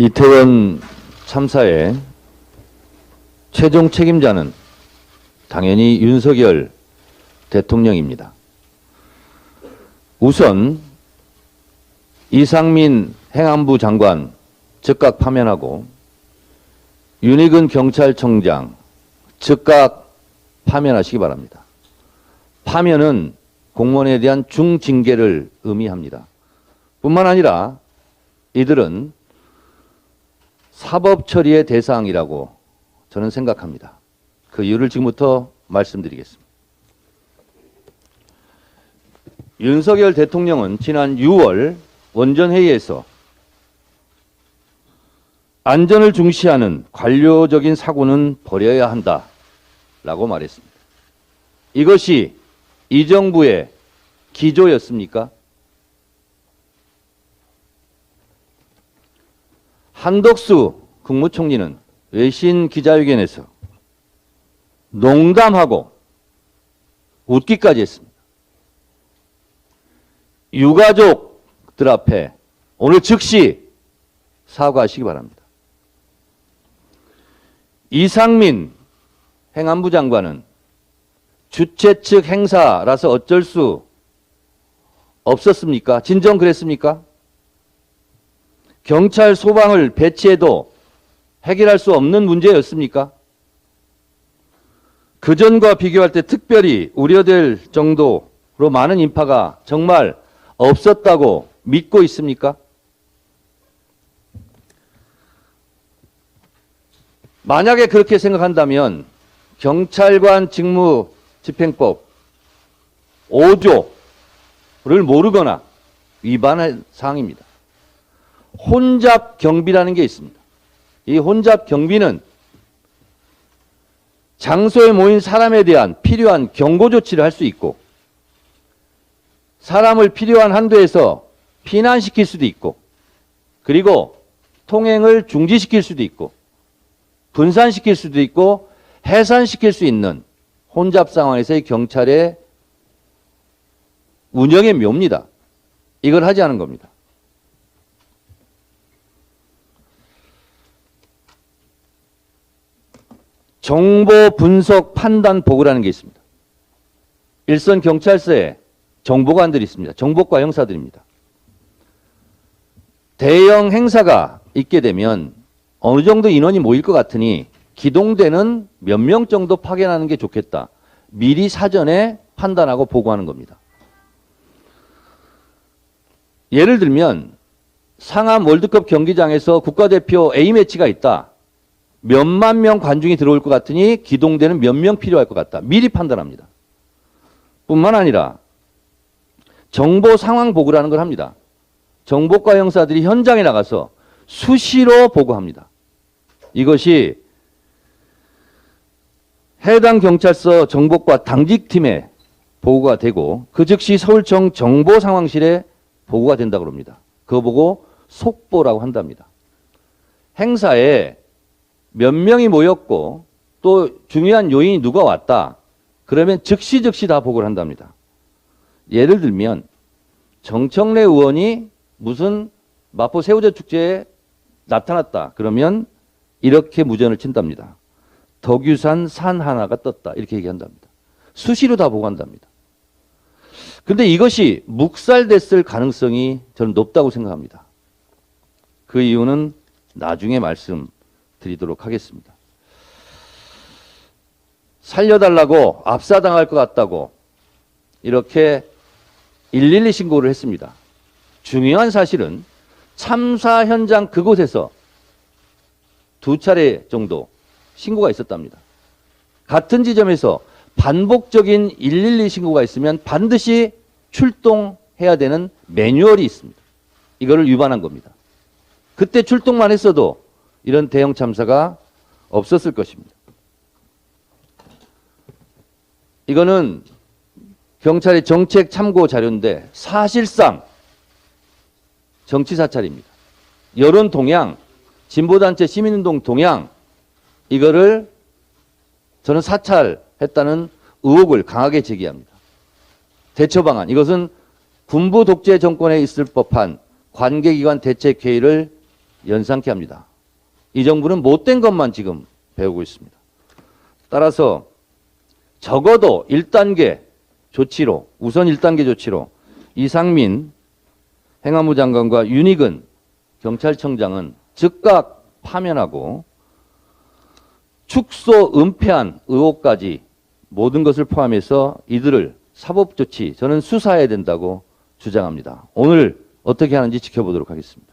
이태원 참사의 최종 책임자는 당연히 윤석열 대통령입니다. 우선 이상민 행안부 장관 즉각 파면하고 윤희근 경찰청장 즉각 파면하시기 바랍니다. 파면은 공무원에 대한 중징계를 의미합니다. 뿐만 아니라 이들은 사법 처리의 대상이라고 저는 생각합니다. 그 이유를 지금부터 말씀드리겠습니다. 윤석열 대통령은 지난 6월 원전회의에서 안전을 중시하는 관료적인 사고는 버려야 한다 라고 말했습니다. 이것이 이 정부의 기조였습니까? 한덕수 국무총리는 외신 기자회견에서 농담하고 웃기까지 했습니다. 유가족들 앞에 오늘 즉시 사과하시기 바랍니다. 이상민 행안부 장관은 주최 측 행사라서 어쩔 수 없었습니까? 진정 그랬습니까? 경찰 소방을 배치해도 해결할 수 없는 문제였습니까? 그전과 비교할 때 특별히 우려될 정도로 많은 인파가 정말 없었다고 믿고 있습니까? 만약에 그렇게 생각한다면 경찰관 직무 집행법 5조를 모르거나 위반할 사항입니다. 혼잡 경비라는 게 있습니다. 이 혼잡 경비는 장소에 모인 사람에 대한 필요한 경고 조치를 할 수 있고 사람을 필요한 한도에서 피난시킬 수도 있고 그리고 통행을 중지시킬 수도 있고 분산시킬 수도 있고 해산시킬 수 있는 혼잡 상황에서의 경찰의 운영의 묘입니다. 이걸 하지 않은 겁니다. 정보 분석 판단 보고라는 게 있습니다. 일선 경찰서에 정보관들이 있습니다. 정보과 형사들입니다. 대형 행사가 있게 되면 어느 정도 인원이 모일 것 같으니 기동대는 몇 명 정도 파견하는 게 좋겠다. 미리 사전에 판단하고 보고하는 겁니다. 예를 들면 상암 월드컵 경기장에서 국가대표 A매치가 있다. 몇만 명 관중이 들어올 것 같으니 기동대는 몇 명 필요할 것 같다. 미리 판단합니다. 뿐만 아니라 정보 상황 보고라는 걸 합니다. 정보과 형사들이 현장에 나가서 수시로 보고합니다. 이것이 해당 경찰서 정보과 당직팀에 보고가 되고 그 즉시 서울청 정보상황실에 보고가 된다고 합니다. 그거 보고 속보라고 한답니다. 행사에 몇 명이 모였고 또 중요한 요인이 누가 왔다. 그러면 즉시 즉시 다 보고를 한답니다. 예를 들면 정청래 의원이 무슨 마포 새우젓 축제에 나타났다. 그러면 이렇게 무전을 친답니다. 덕유산 산 하나가 떴다. 이렇게 얘기한답니다. 수시로 다 보고 한답니다. 근데 이것이 묵살됐을 가능성이 저는 높다고 생각합니다. 그 이유는 나중에 말씀 드리도록 하겠습니다. 살려달라고 압사당할 것 같다고 이렇게 112 신고를 했습니다. 중요한 사실은 참사 현장 그곳에서 두 차례 정도 신고가 있었답니다. 같은 지점에서 반복적인 112 신고가 있으면 반드시 출동해야 되는 매뉴얼이 있습니다. 이거를 위반한 겁니다. 그때 출동만 했어도 이런 대형 참사가 없었을 것입니다. 이거는 경찰의 정책 참고 자료인데 사실상 정치 사찰입니다. 여론 동향, 진보단체 시민운동 동향, 이거를 저는 사찰했다는 의혹을 강하게 제기합니다. 대처 방안, 이것은 군부 독재 정권에 있을 법한 관계기관 대책 회의를 연상케 합니다. 이 정부는 못된 것만 지금 배우고 있습니다. 따라서 적어도 1단계 조치로 우선 1단계 조치로 이상민 행안부 장관과 윤익은 경찰청장은 즉각 파면하고 축소 은폐한 의혹까지 모든 것을 포함해서 이들을 사법 조치 저는 수사해야 된다고 주장합니다. 오늘 어떻게 하는지 지켜보도록 하겠습니다.